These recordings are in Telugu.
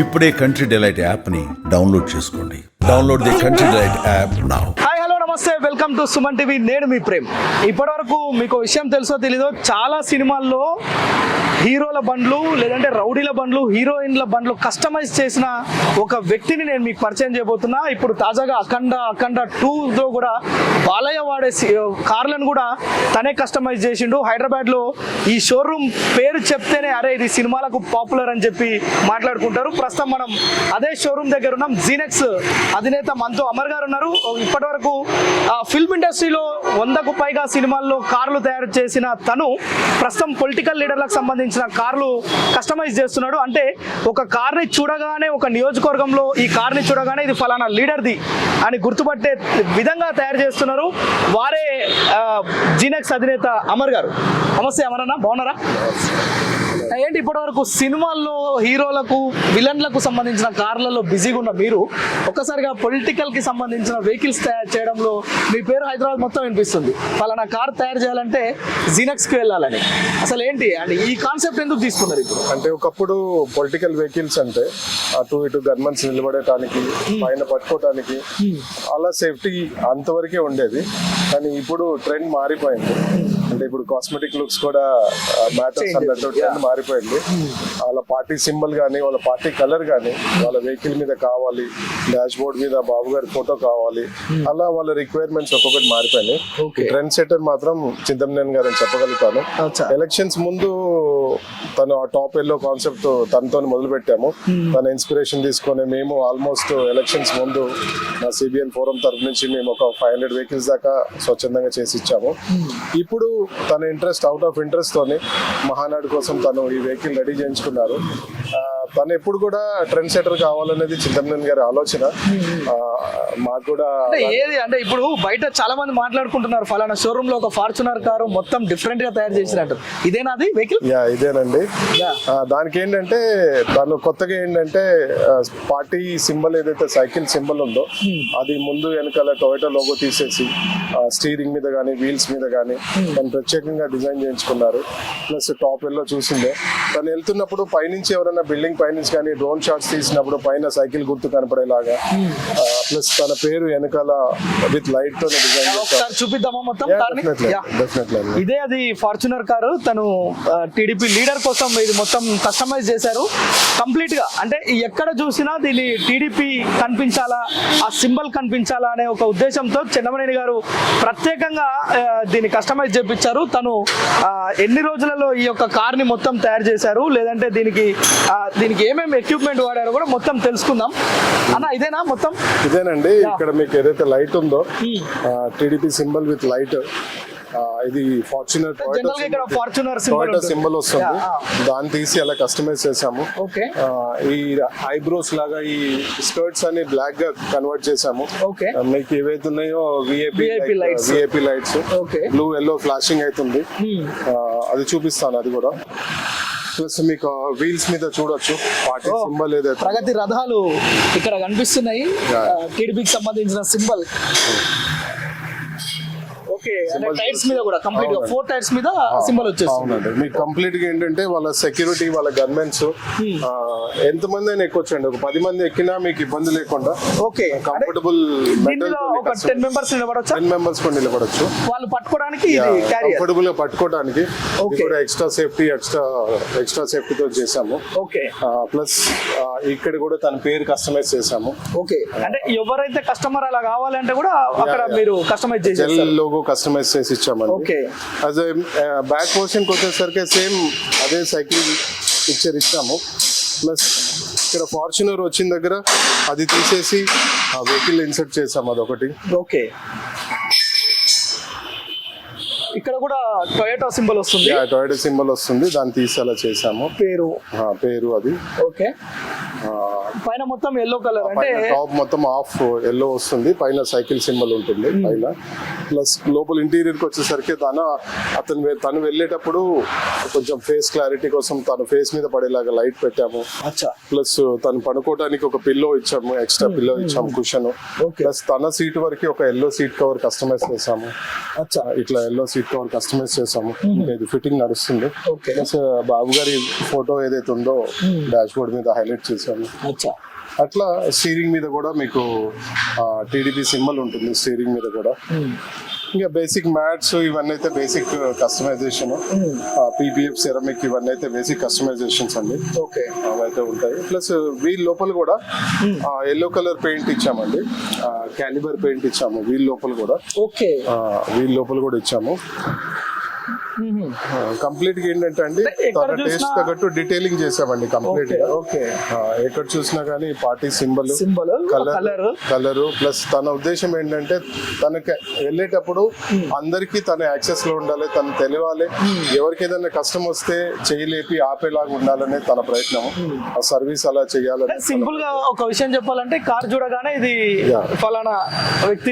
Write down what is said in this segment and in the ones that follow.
ఇప్పుడే కంట్రీ డిలైట్ యాప్ని డౌన్లోడ్ చేసుకోండి. Download the Country Delight app now hi hello namaste. Welcome to Suman TV నేను మీ ప్రేమ్. ఇప్పటివరకు మీకు విషయం తెలుసో తెలీదో చాలా సినిమాల్లో హీరోల బండ్లు లేదంటే రౌడీల బండ్లు హీరోయిన్ల బండ్లు కస్టమైజ్ చేసిన ఒక వ్యక్తిని నేను మీకు పరిచయం చేయబోతున్నా. ఇప్పుడు తాజాగా అఖండ అఖండ టూలో కూడా బాలయ్య వాడే సి- కార్లను కూడా తనే కస్టమైజ్ చేసిండు. హైదరాబాద్లో ఈ షోరూమ్ పేరు చెప్తేనే అరే ఇది సినిమాలకు పాపులర్ అని చెప్పి మాట్లాడుకుంటారు. ప్రస్తుతం మనం అదే షోరూమ్ దగ్గర ఉన్నాం. జీనెక్స్ అధినేత మనతో అమర్ గారు ఉన్నారు. ఇప్పటి వరకు ఫిల్మ్ ఇండస్ట్రీలో వందకు పైగా సినిమాల్లో కార్లు తయారు చేసిన తను ప్రస్తుతం పొలిటికల్ లీడర్లకు సంబంధించిన కార్లు కస్టమైజ్ చేస్తున్నాడు. అంటే ఒక కార్ని చూడగానే ఒక నియోజకవర్గంలో ఈ కార్ని చూడగానే ఇది ఫలానా లీడర్ది అని గుర్తుపట్టే విధంగా తయారు చేస్తున్నారు వారే జీనెక్స్ అధినేత అమర్ గారు. నమస్తే అమర్ అన్న బాగున్నారా? ఏంటి ఇప్పటి వరకు సినిమాల్లో హీరోలకు విలన్లకు సంబంధించిన కార్లలో బిజీగా ఉన్న మీరు ఒక్కసారిగా పొలిటికల్కి సంబంధించిన వెహికల్స్ తయారు చేయడంలో మీ పేరు హైదరాబాద్ మొత్తం వినిపిస్తుంది. పలానా కార్ తయారు చేయాలంటే జీనక్స్కి వెళ్ళాలని. అసలు ఏంటి? అండ్ ఈ కాన్సెప్ట్ ఎందుకు తీసుకున్నారు ఇప్పుడు? అంటే ఒకప్పుడు పొలిటికల్ వెహికల్స్ అంటే అటు ఇటు గన్మన్స్ నిలబడటానికి పైన పట్టుకోవటానికి అలా సేఫ్టీ అంతవరకే ఉండేది. కానీ ఇప్పుడు ట్రెండ్ మారిపోయింది. అంటే ఇప్పుడు కాస్మెటిక్ లుక్స్ కూడా మ్యాటర్స్ అన్నట్టు మారిపోయింది. వాళ్ళ పార్టీ సింబల్ కానీ వాళ్ళ పార్టీ కలర్ కానీ వాళ్ళ వెహికల్ మీద కావాలి డాష్ బోర్డ్ మీద బాబు గారి ఫోటో కావాలి అలా వాళ్ళ రిక్వైర్మెంట్స్ ఒక్కొక్కటి మారిపోయినాయి. ట్రెండ్ సెటర్ మాత్రం చింతమనేని గారు అని చెప్పగలుగుతాను. ఎలక్షన్స్ ముందు తను ఆ టాప్ ఎల్లో కాన్సెప్ట్ తనతో మొదలు పెట్టాము తన ఇన్స్పిరేషన్ తీసుకొని మేము ఆల్మోస్ట్ ఎలక్షన్స్ ముందు మా సిబిఎన్ ఫోరం తరఫు నుంచి మేము ఒక ఫైవ్ హండ్రెడ్ వెహికల్స్ దాకా స్వచ్ఛందంగా చేసి ఇచ్చాము. ఇప్పుడు తన ఇంట్రెస్ట్ అవుట్ ఆఫ్ ఇంట్రెస్ట్ తోని మహానాడు కోసం తను ఈ వెహికల్ రెడీ చేయించుకున్నారు. ఆ, తను ఎప్పుడు కూడా ట్రెండ్ సెటర్ కావాలనేది చింతమనేని గారి ఆలోచన. మాకు కూడా ఏది అంటే ఇప్పుడు బయట చాలా మంది మాట్లాడుకుంటున్నారు ఫలానా షోరూమ్లో ఒక ఫార్చునర్ కారు మొత్తం డిఫరెంట్గా తయారు చేసినట్టు. ఇదేనాది వెహికల్ యా ఇదేనండి. దానికి ఏంటంటే తను కొత్తగా ఏంటంటే పార్టీ సింబల్ ఏదైతే సైకిల్ సింబల్ ఉందో అది ముందు వెనకాల టొయోటో లోగో తీసేసి స్టీరింగ్ మీద కానీ వీల్స్ మీద కానీ తను ప్రత్యేకంగా డిజైన్ చేయించుకున్నారు. ప్లస్ టాప్ ఎల్లో చూసిందే తను వెళ్తున్నప్పుడు పైనుంచి ఎవరైనా బిల్డింగ్ పైనుంచి కానీ డ్రోన్ షాట్స్ తీసినప్పుడు పైన సైకిల్ గుర్తు కనపడేలాగా ప్లస్ తన పేరు వెనకాల విత్ లైట్ ఒకసారి చూపిద్దామా మొత్తం? కార్ని ఇదే అది ఫార్చునర్ కారు. తను టీడీపీ లీడర్ కోసం ఇది మొత్తం కస్టమైజ్ చేశారు. కంప్లీట్గా అంటే ఎక్కడ చూసినా దీని టీడీపీ కనిపించాలా ఆ సింబల్ కనిపించాలా అనే ఒక ఉద్దేశంతో చెన్నమనేని గారు ప్రత్యేకంగా దీన్ని కస్టమైజ్ చేపించారు. తను ఎన్ని రోజులలో ఈ యొక్క కార్ని మొత్తం తయారు చేశారు? లేదంటే దీనికి ఆ, దీనికి ఏమేమి ఎక్విప్మెంట్ వాడారో కూడా మొత్తం తెలుసుకుందాం. అన్న ఇదేనా మొత్తం? ఇదేనండి. ఇక్కడ మీకు ఏదైతే లైట్ ఉందో టీడీపీ సింబల్ విత్ లైట్ ఇది ఫార్చునర్ టొయోటా సింబల్ వస్తుంది. దాన్ని తీసి అలా కస్టమైజ్ చేసాము ఈ ఐబ్రోస్ లాగా ఈ స్కర్ట్స్ అన్ని బ్లాక్గా కన్వర్ట్ చేసాము మీకు ఏవైతే ఉన్నాయో VIP. VIP lights. Blue yellow flashing అవుతుంది. ఆ, అది చూపిస్తాను అది కూడా. ప్లస్ మీకు వీల్స్ మీద చూడొచ్చు Oh. సింబల్ ఏదైతే ప్రగతి రథాలు ఇక్కడ కనిపిస్తున్నాయి. టీడీపీకి సంబంధించిన సింబల్ టైర్స్ మీద కూడా కంప్లీట్గా. ఫోర్ టైర్స్ మీద సింబల్ వచ్చేస్తుంది అవునండి. మీకు కంప్లీట్గా ఏంటంటే వాళ్ళ సెక్యూరిటీ వాళ్ళ గన్మెన్స్ ఎంత మంది అయినా ఎక్కొచ్చండి. ఒక పది మంది ఎక్కినా మీకు ఇబ్బంది లేకుండా ఓకే కంఫర్టబుల్ ఒక టెన్ మెంబర్స్ నిలబడొచ్చా? టెన్ మెంబర్స్ కూడా నిలబడచ్చు. వాళ్ళు పట్టుకోవడానికి కంఫర్టబుల్గా పట్టుకోవడానికి. కూడా ఎక్స్ట్రా సేఫ్టీ ఎక్స్ట్రా ఎక్స్ట్రా సేఫ్టీతో చేసాము ఓకే ప్లస్ ఇక్కడ కూడా తన పేరు కస్టమైజ్ చేసాము ఓకే అంటే ఎవరైతే కస్టమర్ అలా కావాలంటే కూడా అక్కడ. మీరు కస్టమైజ్ చేసేస్తారు. లోగో కస్టమైజ్ చేసి ఇచ్చామండి. అదే బ్యాక్ పోర్షన్ వచ్చేసరికి సేమ్ అదే సైకిల్ పిక్చర్ ఇచ్చాము. ప్లస్ ఇక్కడ ఫార్చునర్ వచ్చిన దగ్గర అది తీసేసి ఆ వెహికల్ ఇన్సర్ట్ చేసాము అదొకటి. ఓకే ఇక్కడ కూడా టొయోటా సింబల్ వస్తుంది. టొయోటో సింబల్ వస్తుంది. దాన్ని తీసి అలా చేసాము. పేరు. పేరు అది. ఓకే పైన మొత్తం ఎల్లో కలర్ అంటే టాప్ మొత్తం ఆఫ్ ఎల్లో వస్తుంది. పైన సైకిల్ సింబల్ ఉంటుంది. పైన. ప్లస్ లోపల ఇంటీరియర్కి వచ్చేసరికి తన అతను తను వెళ్ళేటప్పుడు కొంచెం ఫేస్ క్లారిటీ కోసం తన ఫేస్ మీద పడేలాగా లైట్ పెట్టాము. ప్లస్ తను పనుకోవడానికి ఒక పిల్లో ఇచ్చాము ఎక్స్ట్రా పిల్లో ఇచ్చాము కుషన్ Okay. ప్లస్ తన సీట్ వరకు ఒక ఎల్లో సీట్ కవర్ కస్టమైజ్ చేసాము ఇట్లా ఎల్లో సీట్ కవర్ కస్టమైజ్ చేసాము ఇది ఫిట్టింగ్ నడుస్తుంది. ఓకే ప్లస్ బాబు గారి ఫోటో ఏదైతే ఉందో డాష్ బోర్డ్ మీద హైలైట్ అచ్చా. అట్లా స్టీరింగ్ మీద కూడా మీకు టీడీపీ సింబల్ ఉంటుంది స్టీరింగ్ మీద కూడా. ఇంకా బేసిక్ మ్యాట్స్ ఇవన్నీ అయితే బేసిక్ కస్టమైజేషన్ పీపీఎఫ్ సెరమిక్ ఇవన్నీ అయితే బేసిక్ కస్టమైజేషన్స్ అండి. ఓకే. అవైతే ఉంటాయి. ప్లస్ వీల్ లోపల కూడా ఎల్లో కలర్ పెయింట్ ఇచ్చామండి. క్యాలిబర్ పెయింట్ ఇచ్చాము వీల్ లోపల కూడా. ఓకే. వీల్ లోపల కూడా ఇచ్చాము. కంప్లీట్గా ఏంటంటే అండి తన టేస్ట్ తగ్గట్టు డీటెయిలింగ్ చేసామండి కంప్లీట్గా ఎక్కడ చూసినా కానీ party symbol symbol colour colour plus తన ఉద్దేశం ఏంటంటే తనకి వెళ్ళేటప్పుడు అందరికీ తన యాక్సెస్లో ఉండాలి తను తెలియాలి. ఎవరికి ఏదైనా కష్టం వస్తే చేయలేపి ఆపేలాగా ఉండాలనే తన ప్రయత్నం. ఆ సర్వీస్ అలా చేయాలని సింపుల్గా ఒక విషయం చెప్పాలంటే కార్ చూడగానే ఇది. ఫలానా వ్యక్తి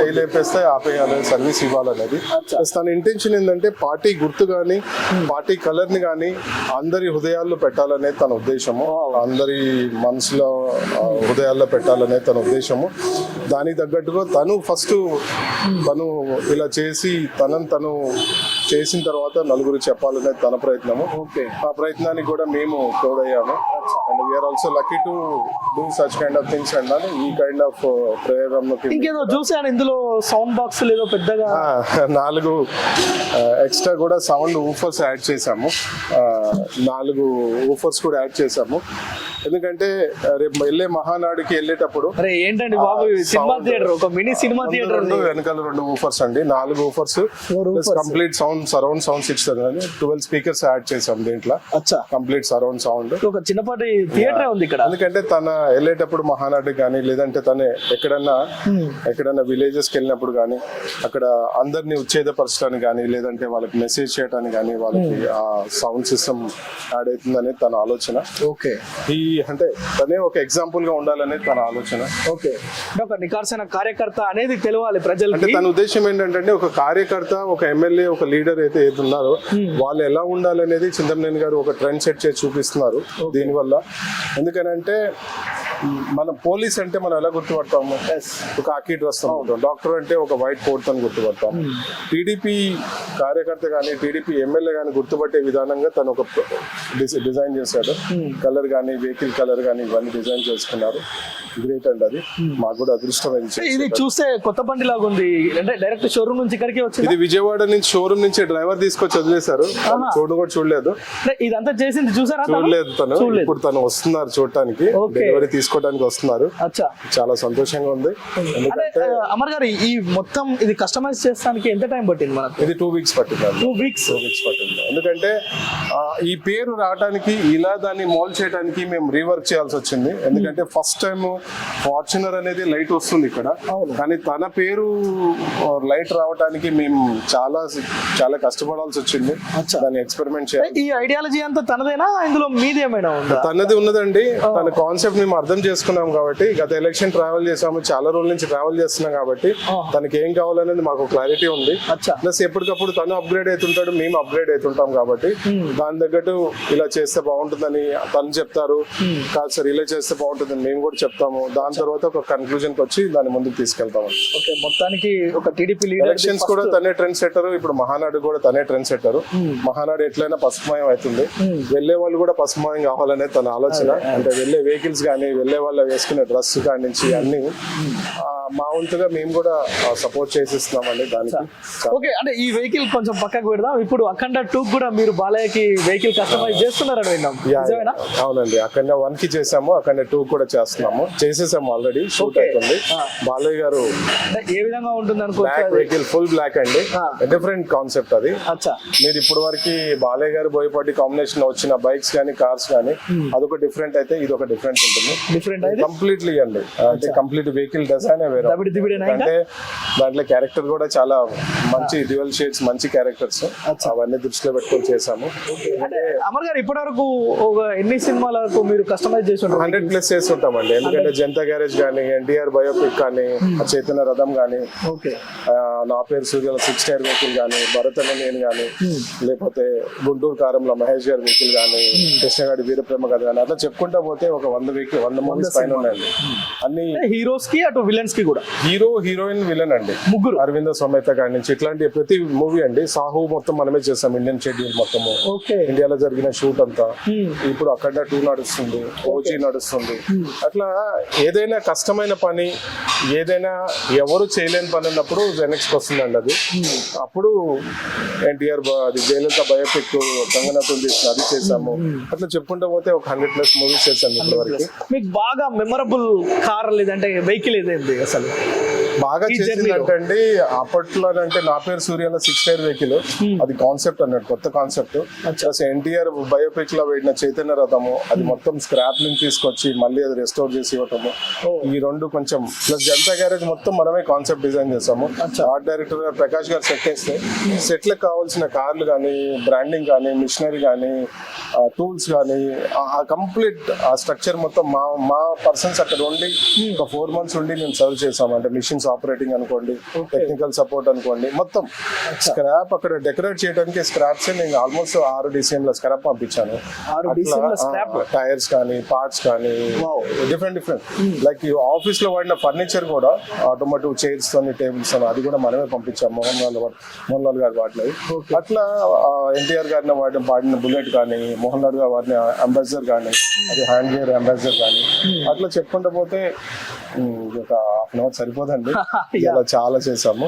చేయలేపేస్తే ఆపేయాలి సర్వీస్ ఇవ్వాలనేది. తన ఇంటెన్షన్ ఏంటంటే పార్టీ గుర్తు గాని పార్టీ కలర్ని గాని అందరి హృదయాల్లో పెట్టాలనేది తన ఉద్దేశము. అందరి మనసులో హృదయాల్లో పెట్టాలనేది తన ఉద్దేశము. దానికి తగ్గట్టుగా తను ఫస్ట్ తను ఇలా చేసి తనని తను చేసిన తర్వాత నలుగురు చెప్పాలనేది తన ప్రయత్నము. ఓకే. ఆ ప్రయత్నానికి కూడా మేము తోడయ్యాము. And we're also lucky to do such kind of things and ఈ కైండ్ ఆఫ్ ప్రయోగంలోకి ఇంకేదో చూసాను ఇందులో సౌండ్ బాక్స్ లేదో పెద్దగా. నాలుగు ఎక్స్ట్రా కూడా సౌండ్ ఊఫర్స్ యాడ్ చేసాము నాలుగు ఊఫర్స్ కూడా యాడ్ చేసాము ఎందుకంటే రేపు వెళ్ళే మహానాడుకి వెళ్ళేటప్పుడు ఏంటండి బాబు? సినిమా థియేటర్ ఒక మినీ సినిమా థియేటర్ రెండు వెనకాల రెండు ఊఫర్స్ అండి. నాలుగు woofers. Complete sound surround sounds ఇచ్చారు ట్వెల్వ్ స్పీకర్స్ యాడ్ చేసాం దీంట్లో. అచ్చా. కంప్లీట్ సరౌండ్ సౌండ్ ఒక చిన్నపాటి థియేటర్ ఉంది ఇక్కడ. ఎందుకంటే తన వెళ్ళేటప్పుడు మహానాడు కానీ లేదంటే తను ఎక్కడన్నా ఎక్కడన్నా విలేజెస్కి వెళ్ళినప్పుడు కానీ అక్కడ అందరినీ ఉచ్ఛేదపరచడానికి కానీ లేదంటే వాళ్ళకి మెసేజ్ చేయడానికి కానీ వాళ్ళకి ఆ సౌండ్ సిస్టమ్ యాడ్ అవుతుందనేది తన ఆలోచన. ఓకే. ఈ అంటే తనే ఒక ఎగ్జాంపుల్గా ఉండాలనేది తన ఆలోచన. ఓకే. అంటే ఒక నికార్సైన కార్యకర్త అనేది తెలవాలి అంటే ప్రజలకి తన ఉద్దేశం ఏంటంటే ఒక కార్యకర్త ఒక ఎమ్మెల్యే ఒక లీడర్ అయితే ఏది ఉన్నారో వాళ్ళు ఎలా ఉండాలనేది చింతమనేని గారు ఒక ట్రెండ్ సెట్ చేసి చూపిస్తున్నారు దీనివల్ల. ఎందుకనంటే మన పోలీస్ అంటే మనం ఎలా గుర్తుపడతాము? ఒక ఆకీ డ్రెస్ డాక్టర్ అంటే ఒక వైట్ కోట్ అని గుర్తుపడతాం టీడీపీ కార్యకర్త కానీ టీడీపీ ఎమ్మెల్యే కానీ గుర్తుపట్టే విధానంగా తను ఒక డిజ- డిజైన్ చేశాడు. కలర్ కానీ వెహికల్ కలర్ కానీ ఇవన్నీ డిజైన్ చేసుకున్నారు. గ్రేట్ అండి అది. మాకు కూడా అదృష్టం ఇది చూస్తే కొత్త బండి లాగా ఉంది. అంటే డైరెక్ట్ షోరూమ్ నుంచి ఇక్కడికి వచ్చింది? ఇది విజయవాడ నుంచి షోరూమ్ నుంచి డ్రైవర్ తీసుకొచ్చి వదిలేశారు. ఆహా. చూడు కూడా చూడలేదు. ఇదంతా చేసింది చూసారా? చూడలేదు తను. ఇప్పుడు తను వస్తున్నారు చూడటానికి. డెలివరీ తీసుకోవడానికి వస్తున్నారు. చాలా సంతోషంగా ఉంది. అమర్ గారు ఈ మొత్తం ఇది కస్టమైజ్ చేస్తానికి ఎంత టైం పట్టింది మనకు? ఇది టూ వీక్స్ పట్టింది టూ వీక్స్ టూ వీక్స్ పట్టింది. ఎందుకంటే ఈ పేరు రావడానికి ఇలా దాన్ని మోల్ చేయడానికి మేము రీవర్క్ చేయాల్సి వచ్చింది. ఎందుకంటే ఫస్ట్ టైం ఫార్చునర్ అనేది లైట్ వస్తుంది ఇక్కడ. కానీ తన పేరు లైట్ రావడానికి మేము చాలా చాలా కష్టపడాల్సి వచ్చింది. దాన్ని ఎక్స్పెరిమెంట్ చేయాలి. ఈ ఐడియాలజీ అంతా తనదేనా? ఇందులో మీది ఏమైనా ఉందా? తనది ఉన్నదండి. తన కాన్సెప్ట్ మేము అర్థం చేసుకున్నాం కాబట్టి గత ఎలక్షన్ ట్రావెల్ చేసాము చాలా రోజుల నుంచి ట్రావెల్ చేస్తున్నాం కాబట్టి. తనకి ఏం కావాలనేది మాకు క్లారిటీ ఉంది. ప్లస్ ఎప్పటికప్పుడు తను అప్గ్రేడ్ అవుతుంటాడు మేము అప్గ్రేడ్ అవుతుంటాం కాబట్టి దాని తగ్గట్టు ఇలా చేస్తే బాగుంటుందని తను చెప్తారు. కాదు సార్ ఇలా చేస్తే బాగుంటుందని మేము కూడా చెప్తాము. దాని తర్వాత ఒక కన్క్లూజన్కి వచ్చి దాన్ని ముందుకు తీసుకెళ్తాము. ఓకే మొత్తానికి ఒక టీడీపీ ఎలక్షన్స్ కూడా తనే ట్రెండ్ సెట్టర్ ఇప్పుడు మహానాడు కూడా తనే ట్రెండ్ సెట్టర్ మహానాడు ఎట్లయినా పసుపుమయం అవుతుంది. వెళ్ళే వాళ్ళు కూడా పసుపుమయం కావాలనే తన ఆలోచన. అంటే వెళ్ళే వెహికల్స్ కానీ వెళ్ళే వాళ్ళు వేసుకునే డ్రెస్ కాడి నుంచి అన్ని ఆ, మా వంతుగా మేము కూడా సపోర్ట్ చేసిస్తున్నామండి దానికి. ఓకే అంటే ఈ వెహికల్ కొంచెం పక్కకు పెడదాం. ఇప్పుడు అఖండ టూ కూడా మీరు బాలయ్యకి వెహికల్ కస్టమైజ్ చేస్తున్నారని విన్నాం. అవునండి. అక్కడ వన్కి చేసాము అక్కడ టూ కూడా చేస్తున్నాము. చేసేసాము ఆల్రెడీ షూట్. అవుతుంది. బాలయ్య గారు ఏ విధంగా ఉంటుంది అది? వెహికల్ ఫుల్ బ్లాక్ అండి. డిఫరెంట్ కాన్సెప్ట్ అది. అచ్చా. మీరు ఇప్పుడు వరకు బాలయ్య గారు బోయపాటి కాంబినేషన్ వచ్చిన బైక్స్ కానీ కార్స్ కానీ అదొక డిఫరెంట్ అయితే ఇది ఒక డిఫరెంట్ ఉంటుంది డిఫరెంట్ కంప్లీట్లీ అండి. అంటే కంప్లీట్ వెహికల్ డిజైన్ అంటే దాంట్లో క్యారెక్టర్ కూడా చాలా మంచి డ్యూయల్ షేడ్స్ మంచి క్యారెక్టర్స్. అవన్నీ దృష్టిలో పెట్టుకొని చేసాము అంటే అమర్ గారు ఇప్పటివరకు ఒక ఎన్ని సినిమాలకు మీరు కస్టమైజ్ చేసి ఉంటారు? హండ్రెడ్ ప్లస్ చేసి ఉంటామండి. ఎందుకంటే జనతా గ్యారేజ్ కానీ ఎన్టీఆర్ బయోపిక్ కానీ చైతన్య రథం కానీ ఓకే. నా పేరు సూర్యుల సిక్స్ టైర్ వెహికల్ కానీ భరత్ అనే నేను కానీ లేకపోతే గుంటూరు కారంలో మహేష్ గారి వెహికల్ కానీ కృష్ణగాడి వీరప్రేమ కథ కానీ అట్లా చెప్పుకుంటా పోతే ఒక వంద వెహికల్ వంద మూవీస్ పైన ఉన్నాయండి. అన్ని హీరోస్కి అటు విలన్స్కి కూడా? హీరో హీరోయిన్ విలన్ అండి. ముగ్గురు? అరవింద సమేత కాడి నుంచి ఇట్లాంటి ప్రతి మూవీ అండి. సాహు మొత్తం మనమే చేస్తాం ఇండియన్ షెడ్యూల్ మొత్తము. ఓకే. ఇండియాలో జరిగిన షూట్ అంతా. ఇప్పుడు అక్కడ టూ నడుస్తుంది ఓజీ నడుస్తుంది. అట్లా ఏదైనా కష్టమైన పని ఏదైనా ఎవరు చేయలేని పని అన్నప్పుడు జెనెక్స్కి వస్తుందండి అది. అప్పుడు ఎన్టీఆర్ అది జయలలిత బయోపిక్ గంగనాథం చేసిన అది చేసాము అట్లా చెప్పుకుంటూ పోతే ఒక హండ్రెడ్ ప్లస్ మూవీస్ చేశాను ఇప్పటి వరకు. మీకు బాగా మెమరబుల్ కార్ లేదంటే వెహికల్ ఏదైంది అసలు? బాగా చేసిందంటే అప్పట్లో అంటే నా పేరు సూర్యాల సిక్స్ టైర్ వెహికల్ అది కాన్సెప్ట్ అన్నట్టు కొత్త కాన్సెప్ట్ ప్లస్ ఎన్టీఆర్ బయోపిక్లో వేడిన చైతన్య రథము అది మొత్తం స్క్రాప్ నుంచి తీసుకొచ్చి మళ్ళీ అది రెస్టోర్ చేసి ఇవ్వటము. ఈ రెండు కొంచెం ప్లస్ జనతా గ్యారేజ్ మొత్తం మనమే కాన్సెప్ట్ డిజైన్ చేసాము ఆర్ట్ డైరెక్టర్ గారు ప్రకాష్ గారు సెట్ చేస్తే సెట్లకు కావాల్సిన కార్లు కానీ బ్రాండింగ్ కానీ మిషనరీ కానీ టూల్స్ కానీ ఆ కంప్లీట్ ఆ స్ట్రక్చర్ మొత్తం మా మా పర్సన్స్ అక్కడ ఉండి ఒక ఫోర్ మంత్స్ ఉండి మేము సర్వ్ చేసాం అంటే మిషన్స్ ఆపరేటింగ్ అనుకోండి టెక్నికల్ సపోర్ట్ అనుకోండి మొత్తం స్క్రాప్ అక్కడ డెకరేట్ చేయడానికి స్క్రాప్స్ నేను ఆల్మోస్ట్ ఆరు డిసిఎంల స్క్రాప్ పంపించాను. ల? టైర్స్ కానీ పార్ట్స్ కానీ. డిఫరెంట్ డిఫరెంట్ లైక్ ఆఫీస్లో వాడిన ఫర్నిచర్ కూడా ఆటోమేటివ్ చైర్స్ తోని టేబుల్స్ అని అది కూడా మనమే పంపించాం మోహన్ లాల్ మోహన్ లాల్ గారు వాటిలో అట్లా ఎన్టీఆర్ గారిని వాడిన వాడిన బుల్లెట్ కానీ మోహన్ లాల్ గారు వాడిన అంబాసిడర్ కానీ అది హ్యాండ్ గేర్ అంబాసిడర్ కానీ అట్లా చెప్పుకుంటూ పోతే ఒక హాఫ్ అన్ అవర్ సరిపోదండి ఇలా చాలా చేసాము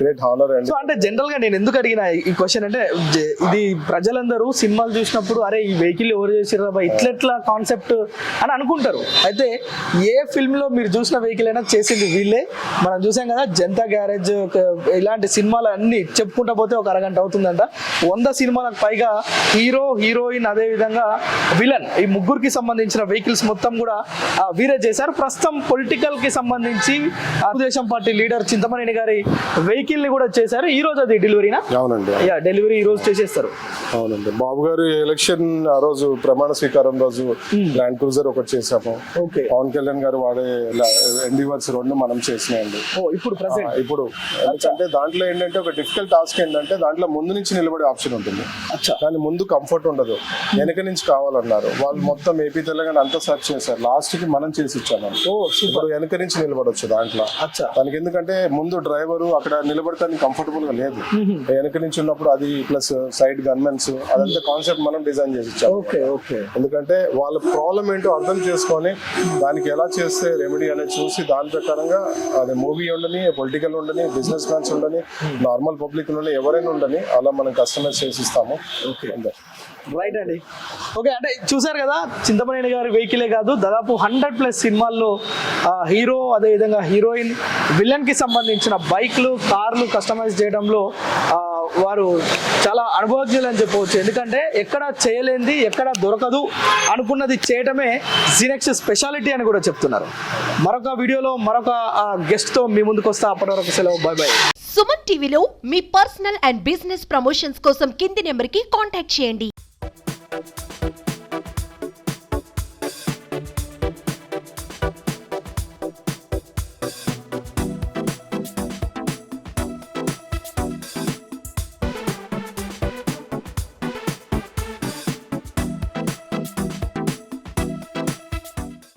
గ్రేట్ హానర్ అండి. సో అంటే జనరల్గా నేను ఎందుకు అడిగిన ఈ క్వశ్చన్ అంటే ఇది ప్రజలందరూ సినిమాలు చూసినప్పుడు అరే ఈ వెహికల్ ఎవరు చేసిర్రా ఇట్లెట్లా కాన్సెప్ట్ అని అనుకుంటారు. అయితే ఏ ఫిల్మ్లో మీరు చూసిన వెహికల్ అయినా చేసింది వీళ్ళే? మనం చూసాం కదా జనతా గ్యారేజ్ ఇలాంటి సినిమాలు అన్ని చెప్పుకుంటా పోతే ఒక అరగంట అవుతుందంట. వంద సినిమాలకు పైగా హీరో హీరోయిన్ అదే విధంగా విలన్ ఈ ముగ్గురికి సంబంధించిన వెహికల్స్ మొత్తం కూడా వీరే చేశారు. ప్రస్తుతం పొలిటికల్కి సంబంధించి తెలుగుదేశం పార్టీ లీడర్ చింతమనేని గారి వెహికల్ని కూడా చేశారు. ఈ రోజు అది డెలివరీనా అవునండి యా డెలివరీ ఈ రోజు చేసేస్తారు. అవునండి. బాబు గారు ఎలక్షన్ ఆ రోజు ప్రమాణ స్వీకారం రోజు ల్యాండ్ క్రూజర్ ఒకటి చేసాము ఓకే పవన్ కళ్యాణ్ గారు వాడే ఎండివర్స్ రెండు మనం చేసినాయండి. ఓ ఇప్పుడు ఇప్పుడు. ఎందుకంటే దాంట్లో ఏంటంటే ఒక డిఫికల్ట్ టాస్క్ ఏంటంటే దాంట్లో ముందు నుంచి నిలబడే ఆప్షన్ ఉంటుంది. అచ్చా. కానీ ముందు కంఫర్ట్ ఉండదు. వెనక నుంచి కావాలన్నారు. వాళ్ళు మొత్తం ఏపీ తెలంగాణ అంతా సెర్చ్ చేశారు. లాస్ట్కి మనం చేసి ఇచ్చాము. ఓ ఇప్పుడు వెనక నుంచి నిలబడొచ్చు దాంట్లో. అచ్చా. దానికి ఎందుకంటే ముందు డ్రైవరు అక్కడ నిలబడటానికి కంఫర్టబుల్గా లేదు. వెనక నుంచి ఉన్నప్పుడు అది ప్లస్ సైడ్ గన్మెన్స్ అదంతా కాన్సెప్ట్ మనం డిజైన్ చేసి ఓకే ఓకే. ఎందుకంటే వాళ్ళ ప్రాబ్లం ఏంటో అర్థం చేసుకొని దానికి ఎలా చేస్తే రెమెడీ అనేది చూసి దాని ప్రకారంగా అది మూవీ ఉండని పొలిటికల్ ఉండని బిజినెస్ మ్యాన్స్ ఉండని నార్మల్ పబ్లిక్ ఉండని ఎవరైనా ఉండని అలా మనం కస్టమైజ్ చేసి ఇస్తాము అంతే. రైట్ అండి. ఓకే అంటే చూసారు కదా చింతమనేని గారి వెహికలే కాదు దాదాపు హండ్రెడ్ ప్లస్ సినిమాల్లో హీరో అదేవిధంగా హీరోయిన్ విలన్కి సంబంధించిన బైక్లు కార్లు కస్టమైజ్ చేయడంలో వారు చాలా అనుభవజ్ఞులు అని చెప్పవచ్చు. ఎందుకంటే ఎక్కడ చేయలేంది ఎక్కడ దొరకదు అనుకున్నది చేయటమే జీనెక్స్ స్పెషాలిటీ అని కూడా చెప్తున్నారు. మరొక వీడియోలో మరొక గెస్ట్తో మీ ముందుకు వస్తా. అప్పటి వరకు సెలవు. బై బై సుమన్ టీవీలో మీ పర్సనల్ అండ్ బిజినెస్ ప్రమోషన్స్ కోసం కింది నెంబర్కి కాంటాక్ట్ చేయండి. Bye.